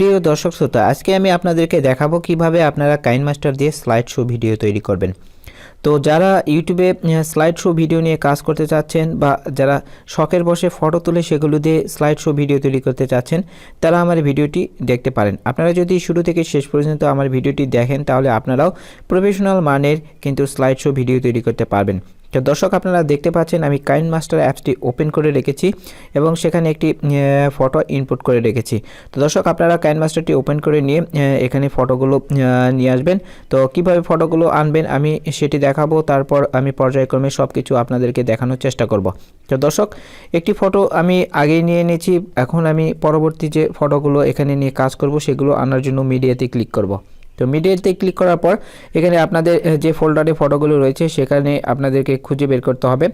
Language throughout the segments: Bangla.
প্রিয় দর্শক শ্রোতা, আজকে আমি আপনাদেরকে দেখাবো কীভাবে আপনারা কাইন মাস্টার দিয়ে স্লাইড শো ভিডিও তৈরি করবেন। তো যারা ইউটিউবে স্লাইড শো ভিডিও নিয়ে কাজ করতে চাচ্ছেন বা যারা শখের বসে ফটো তুলে সেগুলো দিয়ে স্লাইড শো ভিডিও তৈরি করতে চাচ্ছেন, তারা আমার ভিডিওটি দেখতে পারেন। আপনারা যদি শুরু থেকে শেষ পর্যন্ত আমার ভিডিওটি দেখেন, তাহলে আপনারাও প্রফেশনাল মানের কিন্তু স্লাইড শো ভিডিও তৈরি করতে পারবেন। তো দর্শক, আপনারা দেখতে পাচ্ছেন আমি কাইন মাস্টার অ্যাপসটি ওপেন করে রেখেছি এবং সেখানে একটি ফটো ইনপুট করে রেখেছি। তো দর্শক, আপনারা কাইন মাস্টারটি ওপেন করে নিয়ে এখানে ফটোগুলো নিয়ে আসবেন। তো কীভাবে ফটোগুলো আনবেন আমি সেটি দেখাবো, তারপর আমি পর্যায়ক্রমে সব কিছু আপনাদেরকে দেখানোর চেষ্টা করব। তো দর্শক, একটি ফটো আমি আগেই নিয়ে নিয়েছি এখন আমি পরবর্তী যে ফটোগুলো এখানে নিয়ে কাজ করব, সেগুলো আনার জন্য মিডিয়াতে ক্লিক করব। তো মিডিয়াতে ক্লিক করার পর এখানে আপনাদের যে ফোল্ডারে ফটোগুলো রয়েছে, সেখানে আপনাদেরকে খুঁজে বের করতে হবে।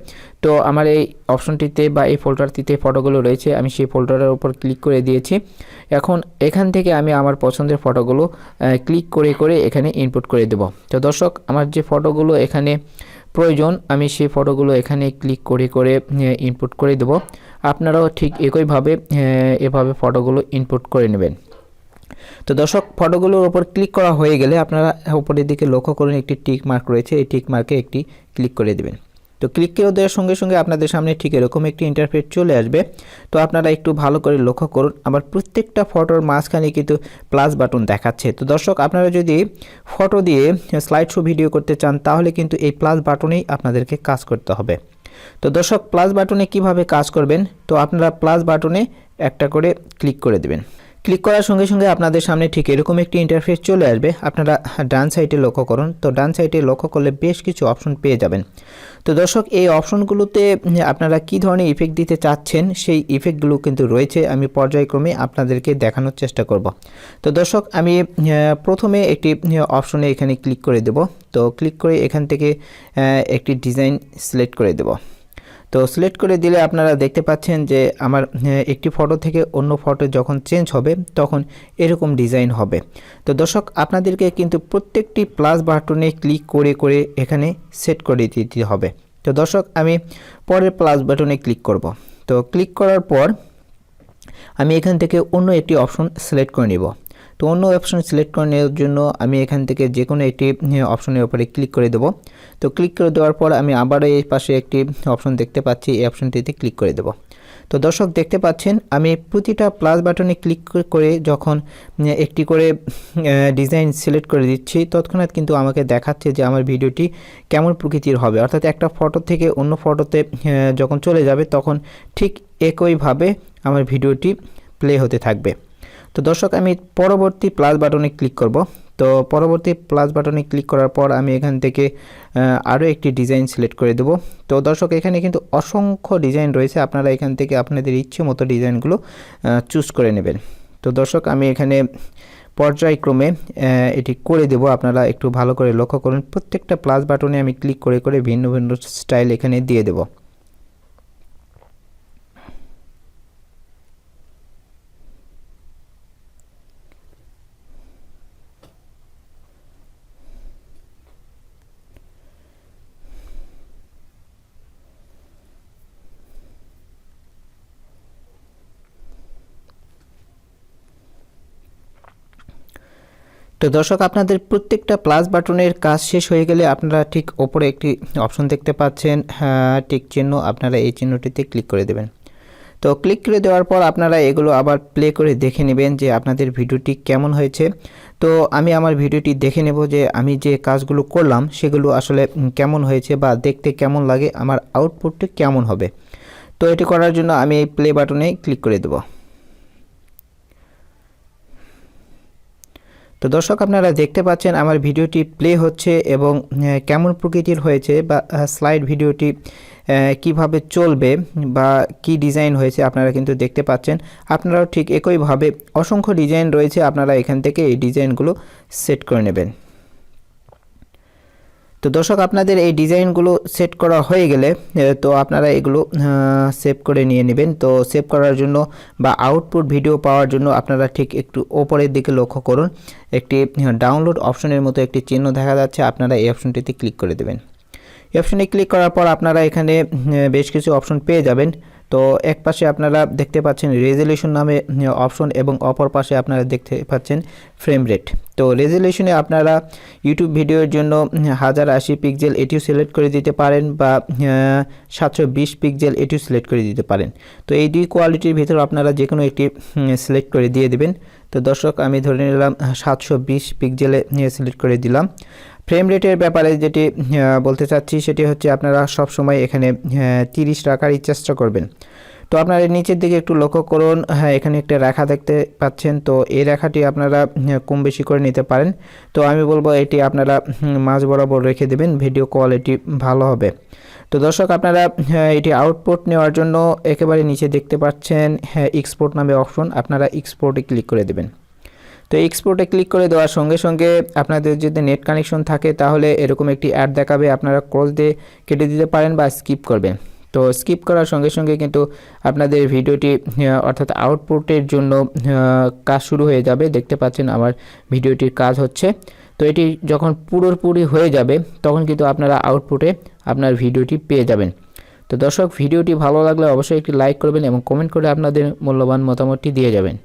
তো আমার এই অপশনটিতে বা এই ফোল্ডারটিতে ফটোগুলো রয়েছে, আমি সেই ফোল্ডারের উপর ক্লিক করে দিয়েছি। এখন এখান থেকে আমি আমার পছন্দের ফটোগুলো ক্লিক করে করে এখানে ইনপুট করে দেব। তো দর্শক, আমার যে ফটোগুলো এখানে প্রয়োজন, আমি সেই ফটোগুলো এখানে ক্লিক করে করে ইনপুট করে দেব। আপনারাও ঠিক একইভাবে এভাবে ফটোগুলো ইনপুট করে নেবেন। তো দর্শক ফটোগুলোর ওপর ক্লিক করা হয়ে গেলে আপনারা উপরের দিকে লক্ষ্য করুন, একটি টিক মার্ক রয়েছে। এই টিক মার্কে একটি ক্লিক করে দেবেন। তো ক্লিক করে দেওয়ার সঙ্গে সঙ্গে আপনাদের সামনে ঠিক এরকম একটি ইন্টারফেস চলে আসবে। তো আপনারা একটু ভালো করে লক্ষ্য করুন, আবার প্রত্যেকটা ফটোর মাঝখানে কিন্তু প্লাস বাটন দেখাচ্ছে। তো দর্শক, আপনারা যদি ফটো দিয়ে স্লাইড শো ভিডিও করতে চান, তাহলে কিন্তু এই প্লাস বাটনেই আপনাদেরকে কাজ করতে হবে। তো দর্শক প্লাস বাটনে কীভাবে কাজ করবেন? তো আপনারা প্লাস বাটনে একটা করে ক্লিক করে দেবেন। ক্লিক করার সঙ্গে সঙ্গে আপনাদের সামনে ঠিক এরকম একটি ইন্টারফেস চলে আসবে। আপনারা ডান সাইডে লক্ষ্য করুন। তো ডান সাইডে লক্ষ্য করলে বেশ কিছু অপশন পেয়ে যাবেন। তো দর্শক, এই অপশনগুলোতে আপনারা কি ধরনের ইফেক্ট দিতে চাচ্ছেন, সেই ইফেক্টগুলো কিন্তু রয়েছে। আমি পর্যায়ক্রমে আপনাদেরকে দেখানোর চেষ্টা করব। তো দর্শক, আমি প্রথমে একটি অপশনে এখানে ক্লিক করে দেব। তো ক্লিক করে এখান থেকে একটি ডিজাইন সিলেক্ট করে দেব। তো সিলেক্ট করে দিলে আপনারা দেখতে পাচ্ছেন যে আমার একটি ফটো থেকে অন্য ফটো যখন চেঞ্জ হবে, তখন এরকম ডিজাইন হবে। তো দর্শক, আপনাদেরকে কিন্তু প্রত্যেকটি প্লাস বাটনে ক্লিক করে করে এখানে সেট করে দিতে হবে। তো দর্শক, আমি পরের প্লাস বাটনে ক্লিক করব। তো ক্লিক করার পর আমি এখান থেকে অন্য একটি অপশন সিলেক্ট করে নিব। তো অন্য অপশন সিলেক্ট করে নেওয়ার জন্য আমি এখান থেকে যে কোনো একটি অপশনের উপরে ক্লিক করে দেবো। তো ক্লিক করে দেওয়ার পর আমি আবারও এই পাশে একটি অপশন দেখতে পাচ্ছি, এই অপশনটিতে ক্লিক করে দেবো। তো দর্শক দেখতে পাচ্ছেন, আমি প্রতিটা প্লাস বাটনে ক্লিক করে যখন একটি করে ডিজাইন সিলেক্ট করে দিচ্ছি, তৎক্ষণাৎ কিন্তু আমাকে দেখাচ্ছে যে আমার ভিডিওটি কেমন প্রকৃতির হবে। অর্থাৎ একটা ফটো থেকে অন্য ফটোতে যখন চলে যাবে, তখন ঠিক একইভাবে আমার ভিডিওটি প্লে হতে থাকবে। তো দর্শক, আমি পরবর্তী প্লাস বাটনে ক্লিক করব। তো পরবর্তী প্লাস বাটনে ক্লিক করার পর আমি এখান থেকে আরও একটি ডিজাইন সিলেক্ট করে দেব। তো দর্শক, এখানে কিন্তু অসংখ্য ডিজাইন রয়েছে। আপনারা এখান থেকে আপনাদের ইচ্ছে মতো ডিজাইনগুলো চুজ করে নেবেন। তো দর্শক, আমি এখানে পর্যায়ক্রমে এটি করে দেব। আপনারা একটু ভালো করে লক্ষ্য করুন। প্রত্যেকটা প্লাস বাটনে আমি ক্লিক করে করে ভিন্ন ভিন্ন স্টাইল এখানে দিয়ে দেবো। তো দর্শক আপনাদের প্রত্যেকটা প্লাস বাটনের কাজ শেষ হয়ে গেলে আপনারা ঠিক ওপরে একটি অপশন দেখতে পাচ্ছেন। হ্যাঁ, টিক চিহ্ন আপনারা এই চিহ্নটিতে ক্লিক করে দেবেন। তো ক্লিক করে দেওয়ার পর আপনারা এগুলো আবার প্লে করে দেখে নেবেন যে আপনাদের ভিডিওটি কেমন হয়েছে। তো আমি আমার ভিডিওটি দেখে নেব যে আমি যে কাজগুলো করলাম সেগুলো আসলে কেমন হয়েছে বা দেখতে কেমন লাগে আমার আউটপুটটি কেমন হবে। তো এটি করার জন্য আমি এই প্লে বাটনে ক্লিক করে দেবো। তো দর্শক, আপনারা দেখতে পাচ্ছেন আমার ভিডিওটি প্লে হচ্ছে এবং কেমন প্রকৃতির হয়েছে বা স্লাইড ভিডিওটি কীভাবে চলবে বা কি ডিজাইন হয়েছে আপনারা কিন্তু দেখতে পাচ্ছেন। আপনারাও ঠিক একইভাবে অসংখ্য ডিজাইন রয়েছে, আপনারা এখান থেকে এই ডিজাইনগুলো সেট করে নেবেন। তো দর্শক, আপনাদের এই ডিজাইনগুলো সেট করা হয়ে গেলে তো আপনারা এগুলো সেভ করে নিয়ে নেবেন। তো সেভ করার জন্য বা আউটপুট ভিডিও পাওয়ার জন্য আপনারা ঠিক একটু ওপরের দিকে লক্ষ্য করুন। একটি ডাউনলোড অপশনের মতো একটি চিহ্ন দেখা যাচ্ছে, আপনারা এই অপশনটিতে ক্লিক করে দেবেন। এই অপশনে ক্লিক করার পর আপনারা এখানে বেশ কিছু অপশন পেয়ে যাবেন। তো এক পাশে আপনারা দেখতে পাচ্ছেন রেজলিউশন নামে অপশন এবং অপর পাশে আপনারা দেখতে পাচ্ছেন ফ্রেম রেট তো রেজলিউশনে আপনারা ইউটিউব ভিডিওর জন্য হাজার আশি পিক্সেল এটিও সিলেক্ট করে দিতে পারেন বা সাতশো বিশ পিক্সেল এটিও সিলেক্ট করে দিতে পারেন। তো এই দুই কোয়ালিটির ভিতর আপনারা যে কোনো একটি সিলেক্ট করে দিয়ে দেবেন। তো দর্শক, আমি ধরে নিলাম সাতশো বিশ পিক্সেলে সিলেক্ট করে দিলাম। ফ্রেম রেটের ব্যাপারে যেটি বলতে চাচ্ছি, সেটি হচ্ছে আপনারা সব সময় এখানে তিরিশ রাখারই চেষ্টা করবেন। তো আপনারা নিচের দিকে একটু লক্ষ্য করুন। হ্যাঁ এখানে একটা রেখা দেখতে পাচ্ছেন। তো এই রেখাটি আপনারা কম বেশি করে নিতে পারেন। তো আমি বলব এটি আপনারা মাঝ বরাবর রেখে দেবেন। ভিডিও কোয়ালিটি ভালো হবে। তো দর্শক আপনারা হ্যাঁ, এটি আউটপুট নেওয়ার জন্য একেবারে নিচে দেখতে পাচ্ছেন হ্যাঁ এক্সপোর্ট নামে অপশন আপনারা এক্সপোর্টে ক্লিক করে দেবেন। তো এক্সপোর্টে ক্লিক করে দেওয়ার সঙ্গে সঙ্গে আপনাদের যদি নেট কানেকশন থাকে তাহলে এরকম একটি অ্যাড দেখাবে। আপনারা ক্রস দিয়ে কেটে দিতে পারেন বা স্কিপ করবেন। তো স্কিপ করার সঙ্গে সঙ্গে কিন্তু আপনাদের ভিডিওটি অর্থাৎ আউটপুটের জন্য কাজ শুরু হয়ে যাবে। দেখতে পাচ্ছেন আমার ভিডিওটির কাজ হচ্ছে। তো এটি যখন পুরোপুরি হয়ে যাবে, তখন কিন্তু আপনারা আউটপুটে আপনার ভিডিওটি পেয়ে যাবেন। তো দর্শক, ভিডিওটি ভালো লাগলে অবশ্যই একটি লাইক করবেন এবং কমেন্ট করে আপনাদের মূল্যবান মতামতটি দিয়ে যাবেন।